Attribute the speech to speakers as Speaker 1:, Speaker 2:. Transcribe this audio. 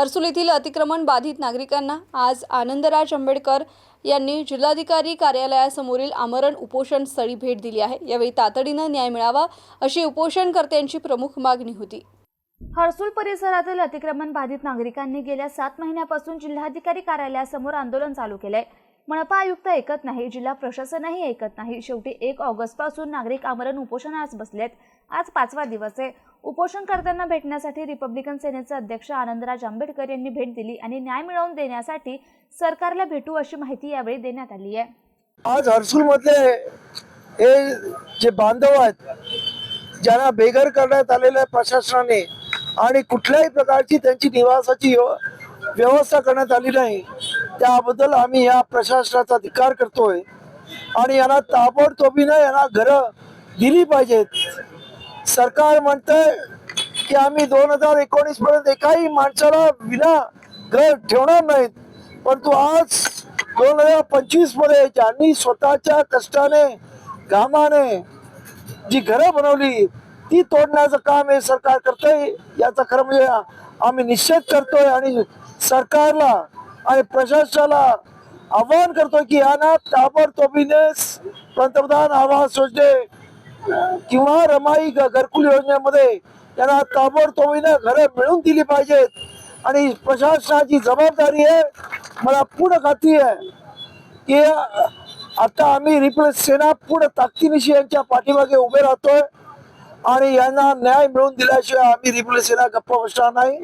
Speaker 1: हर्सुल येथील अतिक्रमण बाधित नागरिकांना आज आनंदराज आंबेडकर यांनी जिल्हाधिकारी कार्यालयासमोरील आमरण उपोषण स्थळी भेट दिली आहे. यावेळी तातडीनं न्याय मिळावा अशी उपोषणकर्त्यांची प्रमुख मागणी होती.
Speaker 2: हर्सुल परिसरातील अतिक्रमण बाधित नागरिकांनी गेल्या सात महिन्यापासून जिल्हाधिकारी कार्यालयासमोर आंदोलन चालू केलंय. मनपा आयुक्त ऐकत नाही जिल्हा प्रशासनही ऐकत नाही. शेवटी एक ऑगस्टपासून नागरिक आमरण उपोषणास बसलेत. आज पाचवा दिवस आहे. उपोषणकर्त्यांना भेटण्यासाठी रिपब्लिकन सेनेचे अध्यक्ष आनंदराज आंबेडकर यांनी भेट दिली आणि न्याय मिळवून देण्यासाठी सरकारला भेटू अशी माहिती यावेळी देण्यात आली आहे.
Speaker 3: आज हर्सूल मधले हे जे बांधव आहेत ज्यांना बेघर करण्यात आलेलं आहे प्रशासनाने आणि कुठल्याही प्रकारची त्यांची निवासाची व्यव- व्यवस्था करण्यात आली नाही त्याबद्दल आम्ही या प्रशासनाचा धिक्कार करतोय. आणि यांना ताबडतोबीनं यांना घरं दिली पाहिजेत. सरकार म्हणतंय की आम्ही दोन हजार एकोणीस पर्यंत एकाही माणसाला विना घर ठेवणार नाहीत. परंतु आज दोन हजार पंचवीसमध्ये ज्यांनी स्वतःच्या कष्टाने घामाने जी घरं बनवली ती तोडण्याचं काम हे सरकार करतंय. याचा खरं म्हणजे आम्ही निषेध करतोय आणि सरकारला आणि प्रशासनाला आवाहन करतोय की यांना ताबडतोबीने पंतप्रधान आवास योजने किंवा रमाई ग- घरकुल योजनेमध्ये त्यांना ताबडतोबीनं घरं मिळून दिली पाहिजेत. आणि प्रशासनाची जबाबदारी आहे मला पूर्ण खात्री आहे की आता आम्ही रिप्लेस सेना पूर्ण ताकदीनिशी यांच्या पाठीमागे उभे राहतोय. आणि यांना न्याय मिळवून दिल्याशिवाय आम्ही रिप्लेस सेना गप्प बसणार नाही.